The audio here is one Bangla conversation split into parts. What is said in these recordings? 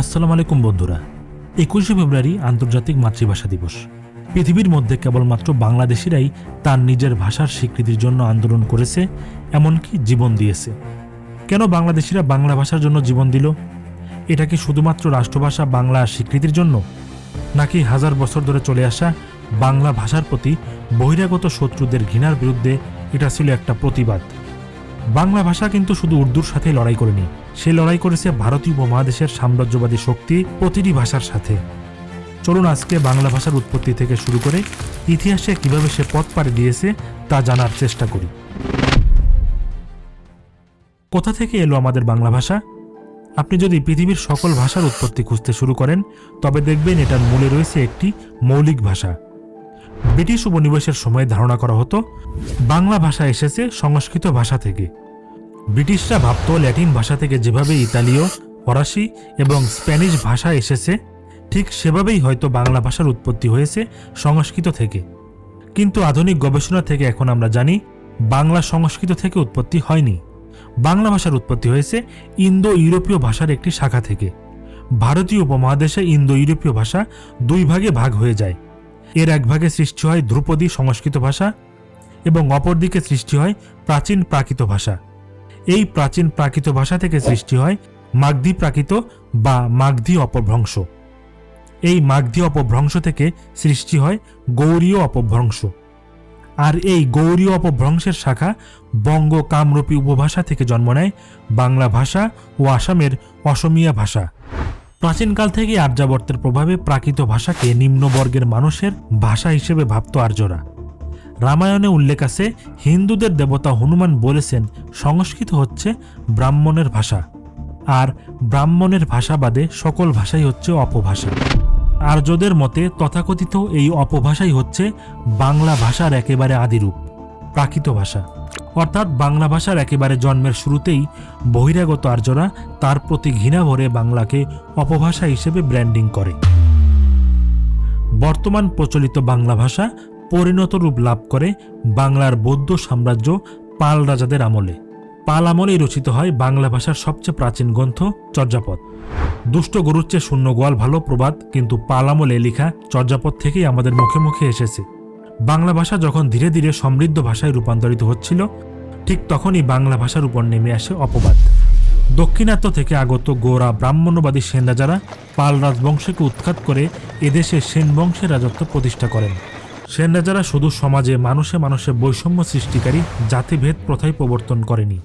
আসসালামু আলাইকুম, বন্ধুরা। একুশে ফেব্রুয়ারি আন্তর্জাতিক মাতৃভাষা দিবস। পৃথিবীর মধ্যে কেবলমাত্র বাংলাদেশিরাই তার নিজের ভাষার স্বীকৃতির জন্য আন্দোলন করেছে, এমনকি জীবন দিয়েছে। কেন বাংলাদেশিরা বাংলা ভাষার জন্য জীবন দিল? এটা কি শুধুমাত্র রাষ্ট্রভাষা বাংলা স্বীকৃতির জন্য? নাকি হাজার বছর ধরে চলে আসা বাংলা ভাষার প্রতি বহিরাগত শত্রুদের ঘৃণার বিরুদ্ধে এটা ছিল একটা প্রতিবাদ? বাংলা ভাষা কিন্তু শুধু উর্দুর সাথে লড়াই করেনি সে লড়াই করেছে ভারতীয় উপমহাদেশের সাম্রাজ্যবাদী শক্তি প্রতিটি ভাষার সাথে। চলুন আজকে বাংলা ভাষার উৎপত্তি থেকে শুরু করে ইতিহাসে কীভাবে সে পথ পাড়ি দিয়েছে তা জানার চেষ্টা করি। কোথা থেকে এলো আমাদের বাংলা ভাষা? আপনি যদি পৃথিবীর সকল ভাষার উৎপত্তি খুঁজতে শুরু করেন, তবে দেখবেন এটার মূলে রয়েছে একটি মৌলিক ভাষা। ব্রিটিশ উপনিবেশের সময় ধারণা করা হতো, বাংলা ভাষা এসেছে সংস্কৃত ভাষা থেকে। ব্রিটিশরা ভাবত ল্যাটিন ভাষা থেকে যেভাবে ইতালীয়, ফরাসি এবং স্প্যানিশ ভাষা এসেছে, ঠিক সেভাবেই হয়তো বাংলা ভাষার উৎপত্তি হয়েছে সংস্কৃত থেকে। কিন্তু আধুনিক গবেষণা থেকে এখন আমরা জানি, বাংলা সংস্কৃত থেকে উৎপত্তি হয়নি। বাংলা ভাষার উৎপত্তি হয়েছে ইন্দো ইউরোপীয় ভাষার একটি শাখা থেকে। ভারতীয় উপমহাদেশে ইন্দো ইউরোপীয় ভাষা দুই ভাগে ভাগ হয়ে যায়। এর এক ভাগে সৃষ্টি হয় ধ্রুপদী সংস্কৃত ভাষা এবং অপরদিকে সৃষ্টি হয় প্রাচীন প্রাকৃত ভাষা। এই প্রাচীন প্রাকৃত ভাষা থেকে সৃষ্টি হয় মাগধী প্রাকৃত বা মাগধী অপভ্রংশ। এই মাগধী অপভ্রংশ থেকে সৃষ্টি হয় গৌরীয় অপভ্রংশ। আর এই গৌরীয় অপভ্রংশের শাখা বঙ্গ কামরূপী উপভাষা থেকে জন্ম নেয় বাংলা ভাষা ও আসামের অসমিয়া ভাষা। প্রাচীনকাল থেকে আর্যাবর্তের প্রভাবে প্রাকৃত ভাষাকে নিম্নবর্গের মানুষের ভাষা হিসেবে ভাবত আর্যরা। রামায়ণে উল্লেখ আছে, হিন্দুদের দেবতা হনুমান বলেছেন, সংস্কৃত হচ্ছে ব্রাহ্মণের ভাষা। আর ব্রাহ্মণের ভাষা বাদে সকল ভাষাই হচ্ছে অপভাষা। আর্যদের মতে তথাকথিত এই অপভাষাই হচ্ছে বাংলা ভাষার একেবারে আদিরূপ, প্রাকৃত ভাষা। অর্থাৎ বাংলা ভাষার একেবারে জন্মের শুরুতেই বহিরাগত আর্যরা তার প্রতি ঘৃণা ভরে বাংলাকে অপভাষা হিসেবে ব্র্যান্ডিং করে। বর্তমান প্রচলিত বাংলা ভাষা পরিণত রূপ লাভ করে বাংলার বৌদ্ধ সাম্রাজ্য পাল রাজাদের আমলে। পাল আমলেই রচিত হয় বাংলা ভাষার সবচেয়ে প্রাচীন গ্রন্থ চর্যাপদ। দুষ্ট গরুর চেয়ে শূন্য গোয়াল ভালো প্রবাদ, কিন্তু পাল আমলে লেখা চর্যাপদ থেকেই আমাদের মুখে মুখে এসেছে। বাংলা ভাষা যখন ধীরে ধীরে সমৃদ্ধ ভাষায় রূপান্তরিত হচ্ছিল, ঠিক তখনই বাংলা ভাষার উপর নেমে আসে অপবাদ। দক্ষিণাত্য থেকে আগত গোরা ব্রাহ্মণ্যবাদী সেন রাজারা পাল রাজবংশকে উৎখাত করে এদেশে সেন বংশের রাজত্ব প্রতিষ্ঠা করেন। সেন রাজারা শুধু সমাজে, মানুষে মানুষে বৈষম্য সৃষ্টিকারী জাতিভেদ প্রথাই প্রবর্তন করেনি,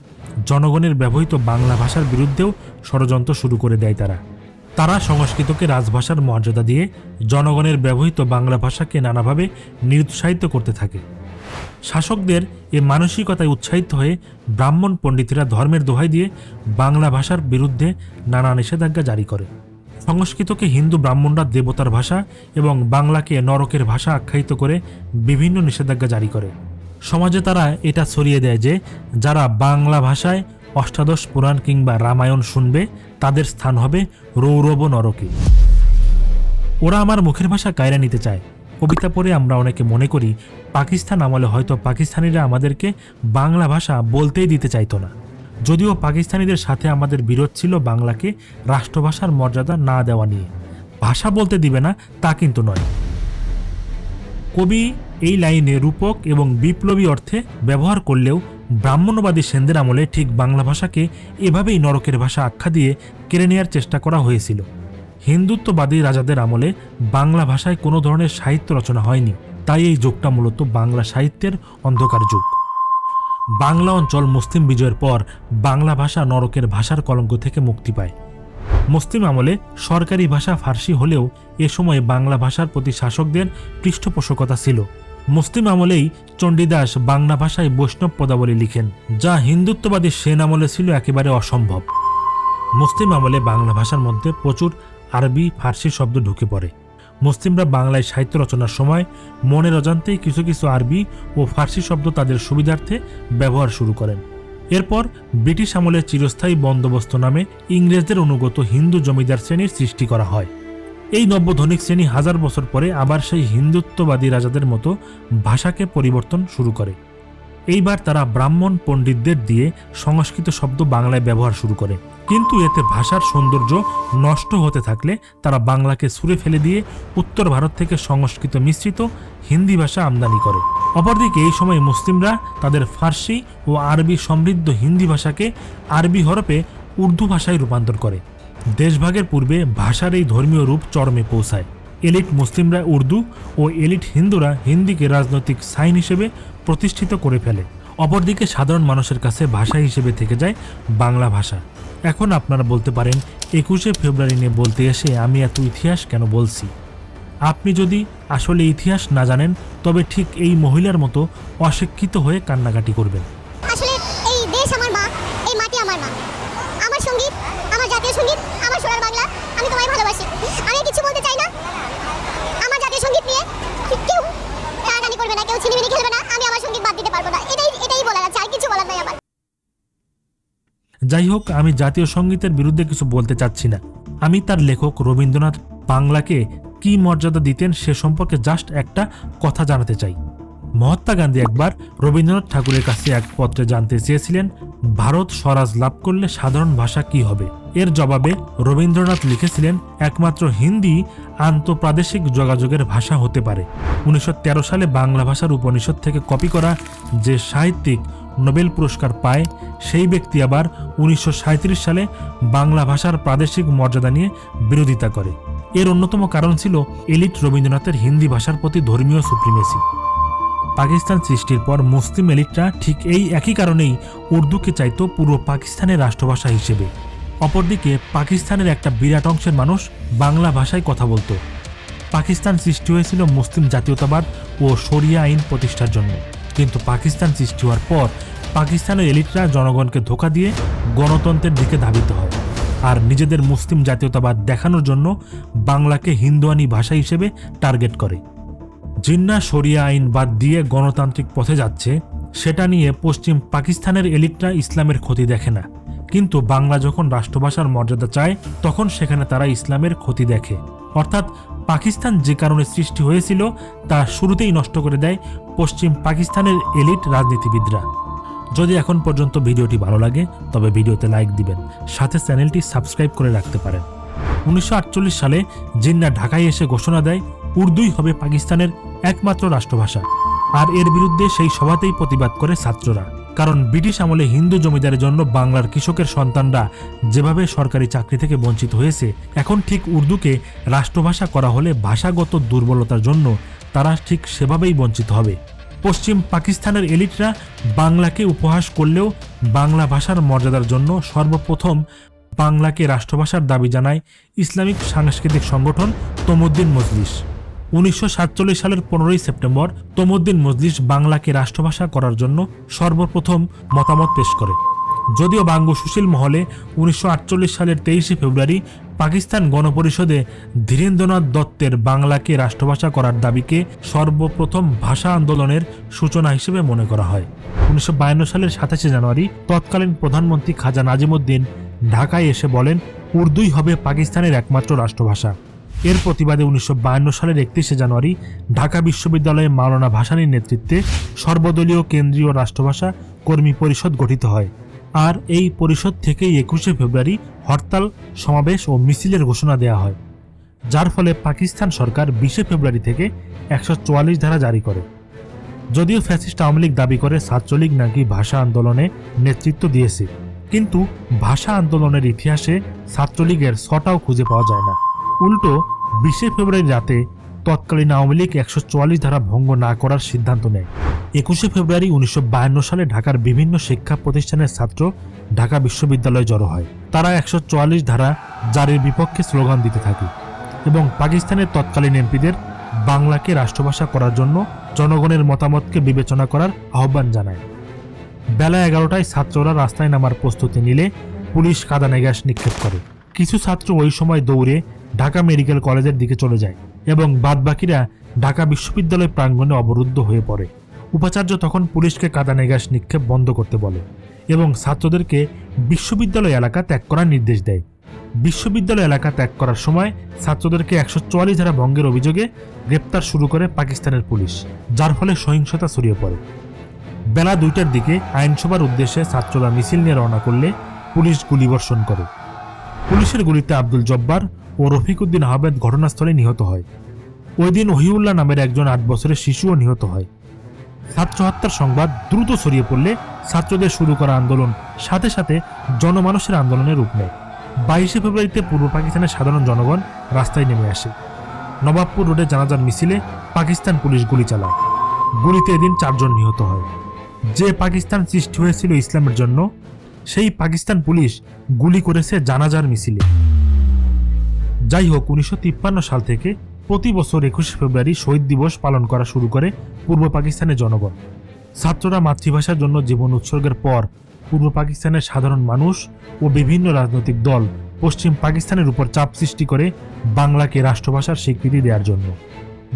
জনগণের ব্যবহৃত বাংলা ভাষার বিরুদ্ধেও ষড়যন্ত্র শুরু করে দেয় তারা। তারা সংস্কৃতকে রাজভাষার মর্যাদা দিয়ে জনগণের ব্যবহৃত বাংলা ভাষাকে নানাভাবে নিরুৎসাহিত করতে থাকে। শাসকদের এ মানসিকতায় উৎসাহিত হয়ে ব্রাহ্মণ পণ্ডিতেরা ধর্মের দোহাই দিয়ে বাংলা ভাষার বিরুদ্ধে নানা নিষেধাজ্ঞা জারি করে। সংস্কৃতকে হিন্দু ব্রাহ্মণরা দেবতার ভাষা এবং বাংলাকে নরকের ভাষা আখ্যায়িত করে বিভিন্ন নিষেধাজ্ঞা জারি করে। সমাজে তারা এটা ছড়িয়ে দেয় যে, যারা বাংলা ভাষায় অষ্টাদশ পুরাণ কিংবা রামায়ণ শুনবে, তাদের স্থান হবে রৌরব নরকে। ওরা আমার মুখের ভাষা কায়রা নিতে চায়। কবিতা পড়ে আমরা অনেকে মনে করি, পাকিস্তান আমলে হয়তো পাকিস্তানিরা আমাদেরকে বাংলা ভাষা বলতেই দিতে চাইতো না। যদিও পাকিস্তানিদের সাথে আমাদের বিরোধ ছিল বাংলাকে রাষ্ট্রভাষার মর্যাদা না দেওয়া নিয়ে। ভাষা বলতে দিবে না, তা কিন্তু নয়। কবি এই লাইনে রূপক এবং বিপ্লবী অর্থে ব্যবহার করলেও ব্রাহ্মণ্যবাদী সেনদের আমলে ঠিক বাংলা ভাষাকে এভাবেই নরকের ভাষা আখ্যা দিয়ে কেড়ে নেওয়ার চেষ্টা করা হয়েছিল। হিন্দুত্ববাদী রাজাদের আমলে বাংলা ভাষায় কোনো ধরনের সাহিত্য রচনা হয়নি। তাই এই যুগটা মূলত বাংলা সাহিত্যের অন্ধকার যুগ। বাংলা অঞ্চল মুসলিম বিজয়ের পর বাংলা ভাষা নরকের ভাষার কলঙ্ক থেকে মুক্তি পায়। মুসলিম আমলে সরকারি ভাষা ফার্সি হলেও এ সময় বাংলা ভাষার প্রতি শাসকদের পৃষ্ঠপোষকতা ছিল। মুসলিম আমলেই চণ্ডীদাস বাংলা ভাষায় বৈষ্ণব পদাবলী লিখেন, যা হিন্দুত্ববাদী সেন আমলে ছিল একেবারে অসম্ভব। মুসলিম আমলে বাংলা ভাষার মধ্যে প্রচুর আরবি ফার্সি শব্দ ঢুকে পড়ে। মুসলিমরা বাংলায় সাহিত্য রচনার সময় মনের অজান্তেই কিছু কিছু আরবি ও ফার্সি শব্দ তাদের সুবিধার্থে ব্যবহার শুরু করেন। এরপর ব্রিটিশ আমলে চিরস্থায়ী বন্দোবস্ত নামে ইংরেজদের অনুগত হিন্দু জমিদার শ্রেণির সৃষ্টি করা হয়। এই নব্যধনিক শ্রেণি হাজার বছর পরে আবার সেই হিন্দুত্ববাদী রাজাদের মতো ভাষাকে পরিবর্তন শুরু করে। এইবার তারা ব্রাহ্মণ পণ্ডিতদের দিয়ে সংস্কৃত শব্দ বাংলায় ব্যবহার শুরু করে। কিন্তু এতে ভাষার সৌন্দর্য নষ্ট হতে থাকলে তারা বাংলাকে সুরে ফেলে দিয়ে উত্তর ভারত থেকে সংস্কৃত মিশ্রিত হিন্দি ভাষা আমদানি করে। অপরদিকে এই সময় মুসলিমরা তাদের ফার্সি ও আরবি সমৃদ্ধ হিন্দি ভাষাকে আরবি হরপে উর্দু ভাষায় রূপান্তর করে। দেশভাগের পূর্বে ভাষার এই ধর্মীয় রূপ চরমে পৌঁছায়। এলিট মুসলিমরা উর্দু ও এলিট হিন্দুরা হিন্দিকে রাজনৈতিক সাইন হিসেবে প্রতিষ্ঠিত করে ফেলে। অপরদিকে সাধারণ মানুষের কাছে ভাষা হিসেবে থেকে যায় বাংলা ভাষা। এখন আপনারা বলতে পারেন, একুশে ফেব্রুয়ারি নিয়ে বলতে এসে আমি এত ইতিহাস কেন বলছি? আপনি যদি আসলে ইতিহাস না জানেন, তবে ঠিক এই মহিলার মতো অশিক্ষিত হয়ে কান্নাকাটি করবেন। আসলে এই দেশ আমার মা, এই মাটি আমার মা। আমার সংগীত আমার জাতীয় সংগীত আমার সোনার বাংলা, আমি তোমায় ভালোবাসি। আমি কিছু বলতে চাই না। আমার জাতীয় সংগীত নিয়ে কেউ করবে না, কেউ ছিনিমিনি খেলবে না, আমি আমার সংগীত বাদ দিতে পারব না। এটাই এটাই বলার আছে, আর কিছু বলার নাই আমার। যাই হোক আমি জাতীয় সঙ্গীতের বিরুদ্ধে কিছু বলতে চাচ্ছি না। আমি তার লেখক রবীন্দ্রনাথ বাংলাকে কি মর্যাদা দিতেন সে সম্পর্কে জাস্ট একটা কথা জানাতে চাই। মহাত্মা গান্ধী একবার রবীন্দ্রনাথ ঠাকুরের কাছে এক পত্রে জানতে চেয়েছিলেন ভারত স্বরাজ লাভ করলে সাধারণ ভাষা কি হবে? এর জবাবে রবীন্দ্রনাথ লিখেছিলেন, একমাত্র হিন্দি আন্তঃপ্রাদেশিক যোগাযোগের ভাষা হতে পারে। উনিশশো তেরো সালে বাংলা ভাষার উপনিষদ থেকে কপি করা যে সাহিত্যিক নোবেল পুরস্কার পায়, সেই ব্যক্তি আবার উনিশশো সাঁইত্রিশ সালে বাংলা ভাষার প্রাদেশিক মর্যাদা নিয়ে বিরোধিতা করে। এর অন্যতম কারণ ছিল এলিট রবীন্দ্রনাথের হিন্দি ভাষার প্রতি ধর্মীয় সুপ্রিমেসি পাকিস্তান সৃষ্টির পর মুসলিম এলিটরা ঠিক এই একই কারণেই উর্দুকে চাইতো পূর্ব পাকিস্তানের রাষ্ট্রভাষা হিসেবে। অপরদিকে পাকিস্তানের একটা বিরাট অংশের মানুষ বাংলা ভাষায় কথা বলতো। পাকিস্তান সৃষ্টি হয়েছিল মুসলিম জাতীয়তাবাদ ও শরিয়া আইন প্রতিষ্ঠার জন্য। কিন্তু পাকিস্তান সৃষ্টি হওয়ার পর পাকিস্তানের এলিটরা জনগণকে ধোকা দিয়ে গণতন্ত্রের দিকে ধাবিত হয়। আর নিজেদের মুসলিম জাতীয়তাবাদ দেখানোর জন্য বাংলাকে হিন্দুয়ানি ভাষা হিসেবে টার্গেট করে। জিন্না শরিয়া আইন বাদ দিয়ে গণতান্ত্রিক পথে যাচ্ছে, সেটা নিয়ে পশ্চিম পাকিস্তানের এলিটরা ইসলামের ক্ষতি দেখে না। কিন্তু বাংলা যখন রাষ্ট্রভাষার মর্যাদা চায়, তখন সেখানে তারা ইসলামের ক্ষতি দেখে। অর্থাৎ পাকিস্তান যে কারণে সৃষ্টি হয়েছিল, তা শুরুতেই নষ্ট করে দেয় পশ্চিম পাকিস্তানের এলিট রাজনীতিবিদরা। যদি এখন পর্যন্ত ভিডিওটি ভালো লাগে, তবে ভিডিওতে লাইক দিবেন, সাথে চ্যানেলটি সাবস্ক্রাইব করে রাখতে পারেন। উনিশশো আটচল্লিশ সালে জিন্না ঢাকায় এসে ঘোষণা দেয় উর্দুই হবে পাকিস্তানের একমাত্র রাষ্ট্রভাষা। আর এর বিরুদ্ধে সেই সভাতেই প্রতিবাদ করে ছাত্ররা। কারণ ব্রিটিশ আমলে হিন্দু জমিদারের জন্য বাংলার কৃষকের সন্তানরা যেভাবে সরকারি চাকরি থেকে বঞ্চিত হয়েছে, এখন ঠিক উর্দুকে রাষ্ট্রভাষা করা হলে ভাষাগত দুর্বলতার জন্য তারা ঠিক সেভাবেই বঞ্চিত হবে। পশ্চিম পাকিস্তানের এলিটরা বাংলাকে উপহাস করলেও বাংলা ভাষার মর্যাদার জন্য সর্বপ্রথম বাংলাকে রাষ্ট্রভাষার দাবি জানায় ইসলামিক সাংস্কৃতিক সংগঠন তমুদ্দিন মজলিস। উনিশশো সাতচল্লিশ সালের পনেরোই সেপ্টেম্বর তমুদ্দিন মজলিস বাংলাকে রাষ্ট্রভাষা করার জন্য সর্বপ্রথম মতামত পেশ করে। যদিও বাঙ্গ সুশীল মহলে উনিশশো আটচল্লিশ সালের তেইশে ফেব্রুয়ারি পাকিস্তান গণপরিষদে ধীরেন্দ্রনাথ দত্তের বাংলাকে রাষ্ট্রভাষা করার দাবিকে সর্বপ্রথম ভাষা আন্দোলনের সূচনা হিসেবে মনে করা হয়। উনিশশো বায়ান্ন সালের সাতাশে জানুয়ারি তৎকালীন প্রধানমন্ত্রী খাজা নাজিমুদ্দিন ঢাকায় এসে বলেন, উর্দুই হবে পাকিস্তানের একমাত্র রাষ্ট্রভাষা। এর প্রতিবাদে উনিশশো বায়ান্ন সালের একত্রিশে জানুয়ারি ঢাকা বিশ্ববিদ্যালয়ে মাওলানা ভাসানীর নেতৃত্বে সর্বদলীয় কেন্দ্রীয় রাষ্ট্রভাষা কর্মী পরিষদ গঠিত হয়। আর এই পরিষদ থেকেই একুশে ফেব্রুয়ারি হরতাল, সমাবেশ ও মিছিলের ঘোষণা দেওয়া হয়। যার ফলে পাকিস্তান সরকার বিশে ফেব্রুয়ারি থেকে একশো চুয়াল্লিশ ধারা জারি করে। যদিও ফ্যাসিস্ট আওয়ামী লীগ দাবি করে ছাত্রলীগ নাকি ভাষা আন্দোলনে নেতৃত্ব দিয়েছে। কিন্তু ভাষা আন্দোলনের ইতিহাসে ছাত্রলীগের ছটাও খুঁজে পাওয়া যায় না। উল্টো বিশে ফেব্রুয়ারি রাতে তৎকালীন আওয়ামী লীগ একশো চুয়াল্লিশ ধারা ভঙ্গ না করার সিদ্ধান্ত নেয়। একুশে ফেব্রুয়ারি উনিশশো সালে ঢাকার বিভিন্ন শিক্ষা প্রতিষ্ঠানের ছাত্র ঢাকা বিশ্ববিদ্যালয়ে জড়ো হয়। তারা একশো চুয়াল্লিশ ধারা জারির বিপক্ষে স্লোগান দিতে থাকে এবং পাকিস্তানের তৎকালীন এমপিদের বাংলাকে রাষ্ট্রভাষা করার জন্য জনগণের মতামতকে বিবেচনা করার আহ্বান জানায়। বেলা এগারোটায় ছাত্ররা রাস্তায় নামার প্রস্তুতি নিলে পুলিশ কাদানে গ্যাস নিক্ষেপ করে। কিছু ছাত্র ওই সময় দৌড়ে ঢাকা মেডিকেল কলেজের দিকে চলে যায় এবং বাদবাকিরা ঢাকা বিশ্ববিদ্যালয় প্রাঙ্গণে অবরুদ্ধ হয়ে পড়ে। উপাচার্য তখন পুলিশকে কাদানে গ্যাস নিক্ষেপ বন্ধ করতে বলে এবং ছাত্রদেরকে বিশ্ববিদ্যালয় এলাকা ত্যাগ করার নির্দেশ দেয়। বিশ্ববিদ্যালয় এলাকা ত্যাগ করার সময় ছাত্রদেরকে একশো চুয়াল্লিশ ধারা ভঙ্গের অভিযোগে গ্রেপ্তার শুরু করে পাকিস্তানের পুলিশ, যার ফলে সহিংসতা ছড়িয়ে পড়ে। বেলা দুইটার দিকে আইনসভার উদ্দেশ্যে ছাত্ররা মিছিল নিয়ে রওনা করলে পুলিশ গুলিবর্ষণ করে। পুলিশের গুলিতে আব্দুল জব্বার ও রফিকুদ্দিন আহমেদ ঘটনাস্থলে নিহত হয়। ওই দিন ওহিউল্লাহ নামের একজন আট বছরের শিশুও নিহত হয়। ছাত্র হত্যার সংবাদ দ্রুত ছড়িয়ে পড়লে ছাত্রদের শুরু করা আন্দোলন সাথে সাথে জনমানুষের আন্দোলনের রূপ নেয়। বাইশে ফেব্রুয়ারিতে পূর্ব পাকিস্তানের সাধারণ জনগণ রাস্তায় নেমে আসে। নবাবপুর রোডে জানাজার মিছিলে পাকিস্তান পুলিশ গুলি চালায়। গুলিতে এদিন চারজন নিহত হয়। যে পাকিস্তান সৃষ্টি হয়েছিল ইসলামের জন্য, সেই পাকিস্তান পুলিশ গুলি করেছে জানাজার মিছিলে। যাই হোক উনিশশো তিপ্পান্ন সাল থেকে প্রতি বছর একুশে ফেব্রুয়ারি শহীদ দিবস পালন করা শুরু করে পূর্ব পাকিস্তানের জনগণ। ছাত্ররা মাতৃভাষার জন্য জীবন উৎসর্গের পর পূর্ব পাকিস্তানের সাধারণ মানুষ ও বিভিন্ন রাজনৈতিক দল পশ্চিম পাকিস্তানের উপর চাপ সৃষ্টি করে বাংলাকে রাষ্ট্রভাষার স্বীকৃতি দেওয়ার জন্য।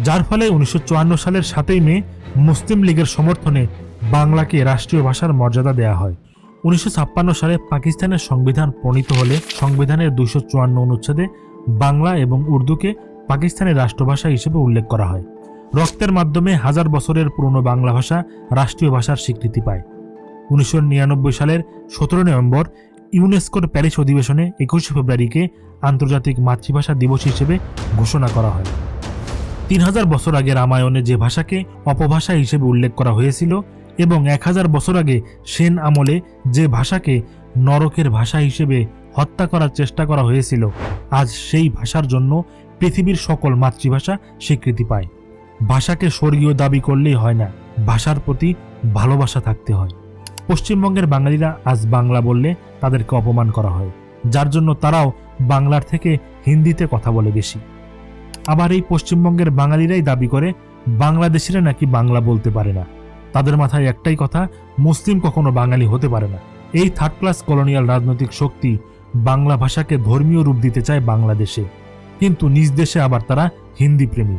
যার ফলে উনিশশো চুয়ান্ন সালের সাতই মে মুসলিম লীগের সমর্থনে বাংলাকে রাষ্ট্রীয় ভাষার মর্যাদা দেওয়া হয়। উনিশশো ছাপ্পান্ন সালে পাকিস্তানের সংবিধান প্রণীত হলে সংবিধানের দুইশো চুয়ান্ন অনুচ্ছেদে বাংলা এবং উর্দুকে পাকিস্তানের রাষ্ট্রভাষা হিসেবে উল্লেখ করা হয়। রক্তের মাধ্যমে হাজার বছরের পুরনো বাংলা ভাষা রাষ্ট্রীয় ভাষার স্বীকৃতি পায়। উনিশশো নিরানব্বই সালের সতেরো নভেম্বর ইউনেস্কোর প্যারিস অধিবেশনে একুশে ফেব্রুয়ারিকে আন্তর্জাতিক মাতৃভাষা দিবস হিসেবে ঘোষণা করা হয়। তিন হাজার বছর আগে রামায়ণে যে ভাষাকে অপভাষা হিসেবে উল্লেখ করা হয়েছিল এবং এক হাজার বছর আগে সেন আমলে যে ভাষাকে নরকের ভাষা হিসেবে হত্যা করার চেষ্টা করা হয়েছিল। আজ সেই ভাষার জন্য পৃথিবীর সকল মাতৃভাষা স্বীকৃতি পায়। ভাষাকে স্বর্গীয় দাবি করলেই হয় না, ভাষার প্রতি ভালোবাসা থাকতে হয়। পশ্চিমবঙ্গের বাঙালিরা আজ বাংলা বললে তাদেরকে অপমান করা হয়, যার জন্য তারাও বাংলার থেকে হিন্দিতে কথা বলে বেশি। আবার এই পশ্চিমবঙ্গের বাঙালিরাই দাবি করে, বাংলাদেশিরা নাকি বাংলা বলতে পারে না। তাদের মাথায় একটাই কথা, মুসলিম কখনো বাঙালি হতে পারে না। এই থার্ড ক্লাস কলোনিয়াল রাজনৈতিক শক্তি বাংলা ভাষাকে ধর্মীয় রূপ দিতে চায় বাংলাদেশে। কিন্তু নিজ দেশে আবার তারা হিন্দি প্রেমী।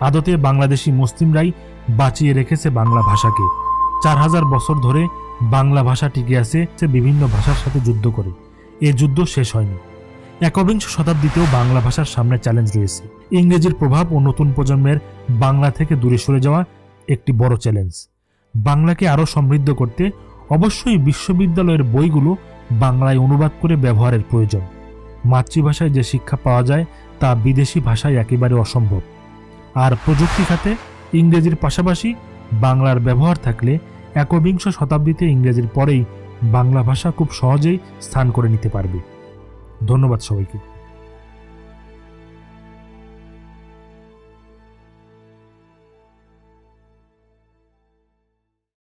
আদতে বাংলাদেশি মুসলিমরাই বাঁচিয়ে রেখেছে বাংলা ভাষাকে। চার হাজার বছর ধরে বাংলা ভাষা টিকে আছে, সে বিভিন্ন ভাষার সাথে যুদ্ধ করে। এ যুদ্ধ শেষ হয়নি। একবিংশ শতাব্দীতেও বাংলা ভাষার সামনে চ্যালেঞ্জ রয়েছে। ইংরেজির প্রভাব ও নতুন প্রজন্মের বাংলা থেকে দূরে সরে যাওয়া একটি বড় চ্যালেঞ্জ। বাংলাকে আরও সমৃদ্ধ করতে অবশ্যই বিশ্ববিদ্যালয়ের বইগুলো বাংলায় অনুবাদ করে ব্যবহারের প্রয়োজন। মাতৃভাষায় যে শিক্ষা পাওয়া যায়, তা বিদেশি ভাষায় একেবারে অসম্ভব। আর প্রযুক্তি খাতে ইংরেজির পাশাপাশি বাংলার ব্যবহার থাকলে একবিংশ শতাব্দীতে ইংরেজির পরেই বাংলা ভাষা খুব সহজেই স্থান করে নিতে পারবে। ধন্যবাদ সবাইকে।